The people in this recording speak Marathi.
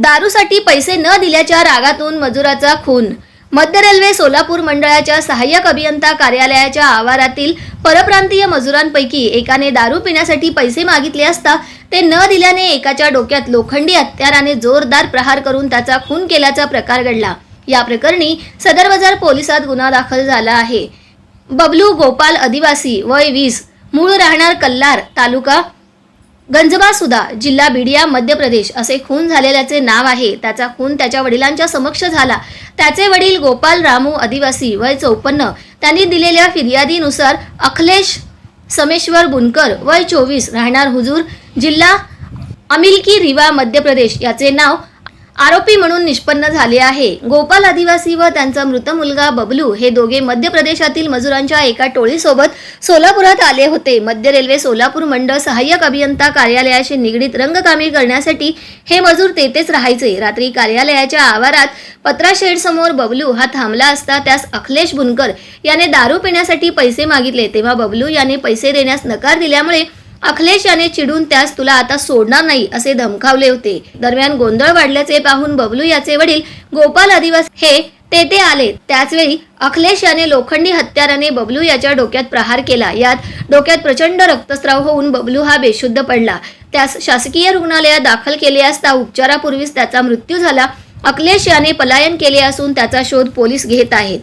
दारूसाठी पैसे न दिल्याच्या रागातून मजुराचा खून. मध्य रेल्वे सोलापूर मंडळाच्या सहाय्यक अभियंता कार्यालयाच्या आवारातील परप्रांतीय मजुरांपैकी एकाने दारू पिण्यासाठी पैसे मागितले असता ते न दिल्याने एकाच्या डोक्यात लोखंडी हत्याराने जोरदार प्रहार करून त्याचा खून केल्याचा प्रकार घडला. या प्रकरणी सदर बाजार पोलिसात गुन्हा दाखल झाला आहे. बबलू गोपाल आदिवासी वय वीस मूळ राहणार कल्लार तालुका गंजबा सुदा जिल्हा बिडिया मध्य प्रदेश असे खून झालेल्याचे नाव आहे. त्याचा खून त्याच्या वडिलांच्या समक्ष झाला. त्याचे वडील गोपाल रामू आदिवासी वय चौपन्न. त्यांनी दिलेल्या फिर्यादीनुसार अखिलेश समेश्वर बुनकर वय चोवीस राहणार हुजूर जिल्हा अमिलकी रिवा मध्य प्रदेश याचे नाव आरोपी म्हणून निष्पन्न झाले आहे. गोपाल आदिवासी व त्यांचा मृत मुलगा बबलू हे दोघे मध्य प्रदेशातील मजुरांच्या एका टोळीसोबत सोलापुरात आले होते. मध्य रेल्वे सोलापूर मंडळ सहाय्यक अभियंता कार्यालयाशी निगडीत रंगकामी करण्यासाठी हे मजूर तेथेच राहायचे. रात्री कार्यालयाच्या आवारात पत्रा शेड समोर बबलू हा थांबला असता त्यास अखिलेश बुनकर याने दारू पिण्यासाठी पैसे मागितले. तेव्हा बबलू याने पैसे देण्यास नकार दिल्यामुळे अखिलेश याने चिडून त्यास तुला आता सोडणार नाही असे धमकावले होते. दरम्यान गोंधळ वाढल्याचे पाहून बबलू याचे वडील गोपाल आदिवासी हे तेथे आले. त्याचवेळी अखिलेश याने लोखंडी हत्याराने बबलू याच्या डोक्यात प्रहार केला. यात डोक्यात प्रचंड रक्तस्राव होऊन बबलू हा बेशुद्ध पडला. त्यास शासकीय रुग्णालयात दाखल केले असता उपचारापूर्वीच त्याचा मृत्यू झाला. अखिलेश याने पलायन केले असून त्याचा शोध पोलीस घेत आहेत.